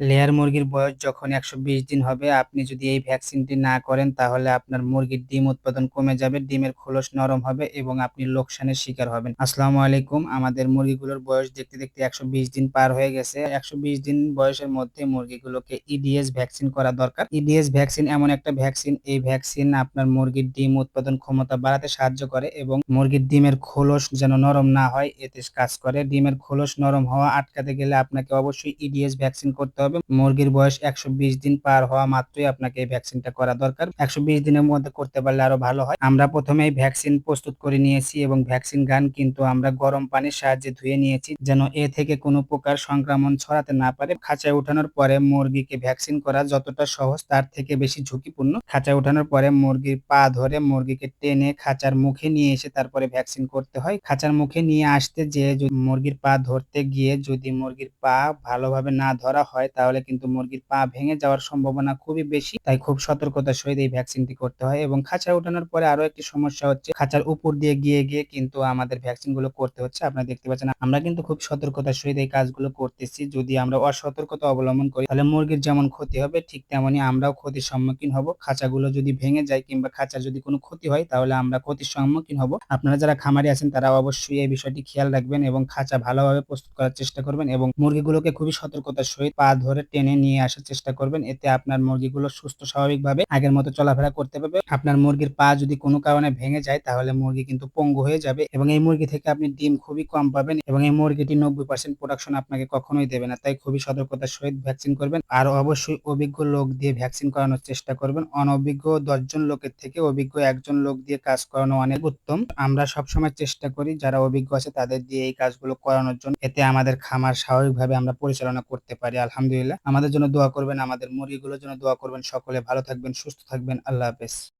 Layer মুরগির বয়স যখন একশো বিশ দিন হবে, আপনি যদি এই ভ্যাকসিনটি না করেন, তাহলে আপনার মুরগির ডিম উৎপাদন কমে যাবে, ডিমের খোলস নরম হবে এবং আপনি লোকসানের শিকার হবেন। আসসালামু আলাইকুম। আমাদের মুরগিগুলোর বয়স দেখতে দেখতে একশো বিশ দিন পার হয়ে গেছে। একশো বিশ দিন বয়সের মধ্যে মুরগিগুলোকে ইডিএস ভ্যাকসিন করা দরকার। ইডিএস ভ্যাকসিন এমন একটা ভ্যাকসিন, এই ভ্যাকসিন আপনার মুরগির ডিম উৎপাদন ক্ষমতা বাড়াতে সাহায্য করে এবং মুরগির ডিমের খোলস যেন নরম না হয়, এতে কাজ করে। ডিমের খোলস নরম হওয়া আটকাতে গেলে আপনাকে অবশ্যই ইডিএস ভ্যাকসিন করতে হবে মুরগির বয়স একশো বিশ দিন পার হওয়া মাত্রই আপনাকে এই ভ্যাকসিনটা করা দরকার। একশো বিশ দিনের মধ্যে করতে পারলে আরও ভালো হয়। আমরা প্রথমে এই ভ্যাকসিন প্রস্তুত করে নিয়েছি এবং ভ্যাকসিন গান কিন্তু আমরা গরম পানির সাহায্যে ধুয়ে নিয়েছি যেন এ থেকে কোনো প্রকার সংক্রমণ ছড়াতে না পারে। খাঁচায় উঠানোর পরে মুরগিকে ভ্যাকসিন করা যতটা সহজ তার থেকে বেশি ঝুঁকিপূর্ণ। খাঁচায় উঠানোর পরে মুরগির পা ধরে মুরগিকে টেনে খাঁচার মুখে নিয়ে এসে তারপরে ভ্যাকসিন করতে হয়। খাঁচার মুখে নিয়ে আসতে যে মুরগির পা ধরতে গিয়ে যদি মুরগির পা ভালোভাবে না ধরা হয় তাহলে কিন্তু মুরগির পা ভেঙে যাওয়ার সম্ভাবনা খুবই বেশি। তাই খুব সতর্কতার সহিত এই ভ্যাকসিনটি করতে হয় এবং খাঁচা উঠানোর পরে আরও একটি সমস্যা হচ্ছে, খাঁচার উপর দিয়ে গিয়ে গিয়ে কিন্তু আমাদের ভ্যাকসিনগুলো করতে হচ্ছে। আপনারা দেখতে পাচ্ছেন, আমরা কিন্তু খুব সতর্কতার সহিত এই কাজগুলো করতেছি। যদি আমরা অসতর্কতা অবলম্বন করি, তাহলে মুরগির যেমন ক্ষতি হবে, ঠিক তেমনই আমরাও ক্ষতির সম্মুখীন হব। খাঁচাগুলো যদি ভেঙে যায় কিংবা খাঁচার যদি কোনো ক্ষতি হয়, তাহলে আমরা ক্ষতির সম্মুখীন হব। আপনারা যারা খামারি আছেন, তারা অবশ্যই এই বিষয়টি খেয়াল রাখবেন এবং খাঁচা ভালোভাবে প্রস্তুত করার চেষ্টা করবেন এবং মুরগিগুলোকে খুবই সতর্কতার সহিত পা ধরে টেনে নিয়ে আসার চেষ্টা করবেন। এতে আপনার মুরগিগুলো সুস্থ, স্বাভাবিকভাবে আগের মতো চলাফেরা করতে পারবে। আপনার মুরগির পা যদি কোনো কারণে ভেঙে যায়, তাহলে মুরগি কিন্তু পঙ্গু হয়ে যাবে এবং এই মুরগি থেকে আপনি ডিম খুবই কম পাবেন এবং এই মুরগিটি নব্বই পার্সেন্ট প্রোডাকশন আপনাকে কখনোই দেবে না। তাই খুবই সতর্কতার সহিত ভ্যাকসিন করবেন আর অবশ্যই অভিজ্ঞ লোক দিয়ে ভ্যাকসিন করানোর চেষ্টা করবেন। অনভিজ্ঞ দশজন লোকের থেকে অভিজ্ঞ একজন লোক দিয়ে কাজ করানো অনেক উত্তম। আমরা সবসময় চেষ্টা করি, যারা অভিজ্ঞ আছে তাদের দিয়ে এই কাজগুলো করানোর জন্য। এতে আমাদের খামার স্বাভাবিকভাবে আমরা পরিচালনা করতে পারি। আলহামদুলিল্লাহ। আমাদের জন্য দোয়া করবেন, আমাদের মুরগিগুলোর জন্য দোয়া করবেন। সকলে ভালো থাকবেন, সুস্থ থাকবেন। আল্লাহ হাফেজ।